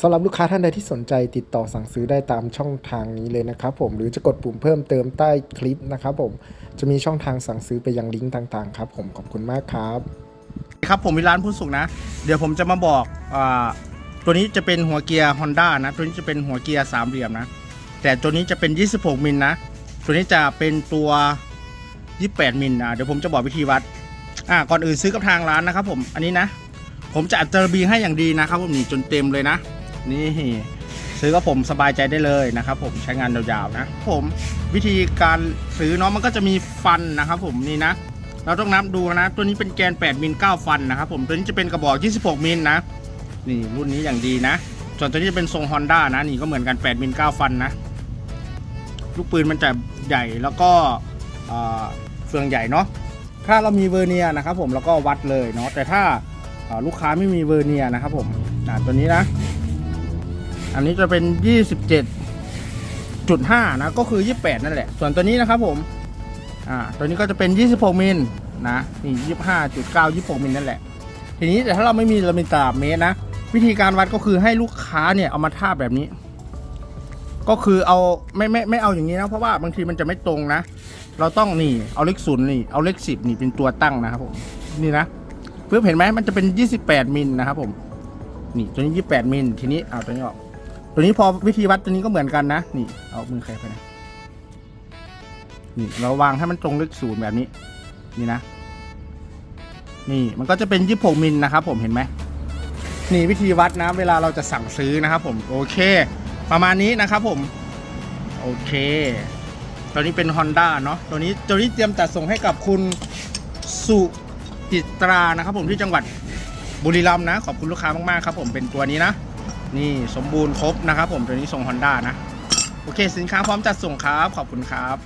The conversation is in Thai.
สำหรับลูกค้าท่านใดที่สนใจติดต่อสั่งซื้อได้ตามช่องทางนี้เลยนะครับผมหรือจะกดปุ่มเพิ่มเติมใต้คลิปนะครับผมจะมีช่องทางสั่งซื้อไปยังลิงก์ต่างๆครับผมขอบคุณมากครับครับผมวิร้านผู้สุขนะ เดี๋ยวผมจะมาบอกอาตัวนี้จะเป็นหัวเกียร์ Honda นะ ตัวนี้จะเป็นหัวเกียร์สามเหลี่ยมนะ แต่ตัวนี้จะเป็น 26 มิลนะ ตัวนี้จะเป็นตัว 28 มิลอะเดี๋ยวผมจะบอกวิธีวัดอ่าก่อนอื่นซื้อกับทางร้านนะครับผมอันนี้นะ ผมจะอัดเจอบีให้อย่างดีนะครับผมนี่จนเต็มเลยนะ นี่ซื้อกับผมสบายใจได้เลยนะครับผมใช้งานยาวๆนะผมวิธีการซื้อเนาะมันก็จะมีฟันนะครับผมนี่นะ เราต้องนับดูนะ ตัวนี้เป็นแกน 8 มิล 9 ฟันนะครับผมตัวนี้จะเป็นกระบอก 26 มิลนะนี่รุ่นนี้อย่างดีนะ ส่วนตัวนี้จะเป็นทรง Honda นะนี่ก็เหมือนกัน 8 มิล 9 ฟันนะ ลูกปืนมันจะใหญ่แล้วก็เฟืองใหญ่เนาะถ้าเรามีเวอร์เนียนะครับผมแล้วก็วัดเลยเนาะแต่ถ้าลูกค้าไม่มีเวอร์เนียนะครับผมตัวนี้นะ อันนี้จะเป็น 27.5 นะ ก็คือ 28 นั่นแหละ ส่วนตัวนี้นะครับผม อ่า ตัวนี้ก็จะเป็น 26 มิลนะนี่25.9 26 มิลนั่นแหละ ทีนี้แต่ถ้าเราไม่มีเรามีตลับเมตรนะ วิธีการวัดก็คือให้ลูกค้าเนี่ยเอามาทาบแบบนี้ ก็คือเอาไม่ไม่ไม่เอาอย่างนี้นะ เพราะว่าบางทีมันจะไม่ตรงนะ เราต้องนี่เอาเลขศูนย์นี่ เอาเลขสิบนี่เป็นตัวตั้งนะครับผม นี่นะเพื่อเห็นไหมมันจะเป็น 28 มิลนะครับผม นี่ตัวนี้ 28 มิล ทีนี้เอาตัวนี้ออก ตัวนี้พอวิธีวัดตัวนี้ก็เหมือนกันนะ นี่เอามือใครไปนะนี่เราวางให้มันตรงเลขศูนย์แบบนี้ นี่นะ นี่มันก็จะเป็น26มิลนะครับผมเห็นไหมนี่วิธีวัดนะเวลาเราจะสั่งซื้อนะครับผมโอเค ประมาณนี้นะครับผม โอเค ตัวนี้เป็น Honda เนาะตัวนี้ตัวนี้เตรียมจัดส่งให้กับคุณสุจิตรานะครับผมที่จังหวัดบุรีรัมย์นะ ขอบคุณลูกค้ามากๆครับผมเป็นตัวนี้นะ นี่สมบูรณ์ครบนะครับผมตัวนี้ส่ง Honda นะ โอเคสินค้าพร้อมจัดส่งครับ ขอบคุณครับ